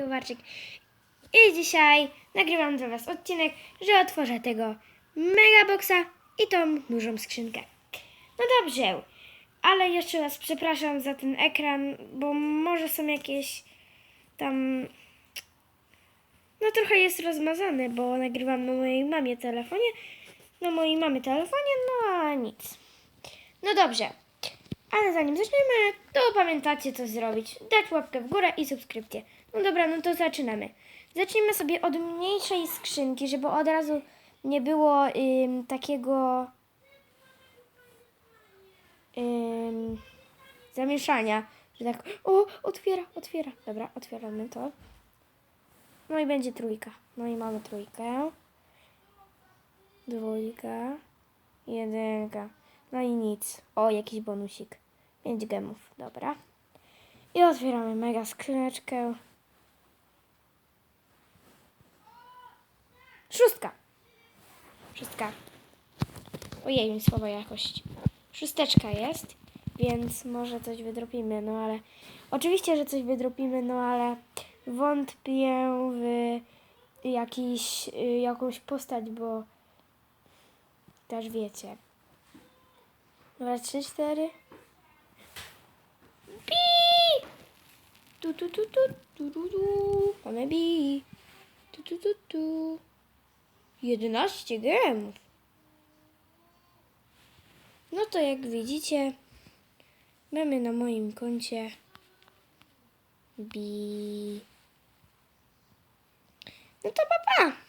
Warczyk. I dzisiaj nagrywam dla Was odcinek, że otworzę tego megaboxa i tą dużą skrzynkę. No dobrze, ale jeszcze raz przepraszam za ten ekran, bo może są jakieś tam... No trochę jest rozmazany, bo nagrywam na mojej mamie telefonie, na mojej mamie telefonie, no a nic. No dobrze, ale zanim zaczniemy, to pamiętacie co zrobić. Dać łapkę w górę i subskrypcję. No dobra, no to zaczynamy. Zacznijmy sobie od mniejszej skrzynki, żeby od razu nie było ym, takiego ym, zamieszania, że tak o, otwiera, otwiera. Dobra, otwieramy to. No i będzie trójka. No i mamy trójkę. Dwójka. Jedynka. No i nic. O, jakiś bonusik. 5 gemów, dobra. I otwieramy mega skrzyneczkę. Szóstka. Szóstka. Ojej, mi słaba jakość. Szósteczka jest, więc może coś wydropimy, no ale... Oczywiście, że coś wydropimy, no ale wątpię w jakiś, y, jakąś postać, bo też wiecie. Dobra, trzy, cztery. Tu, tu, tu, tu, tu, tu. Mamy bi. Tu, tu, tu, tu. 11 gemów. No to jak widzicie, mamy na moim koncie bi. No to pa, pa. Pa.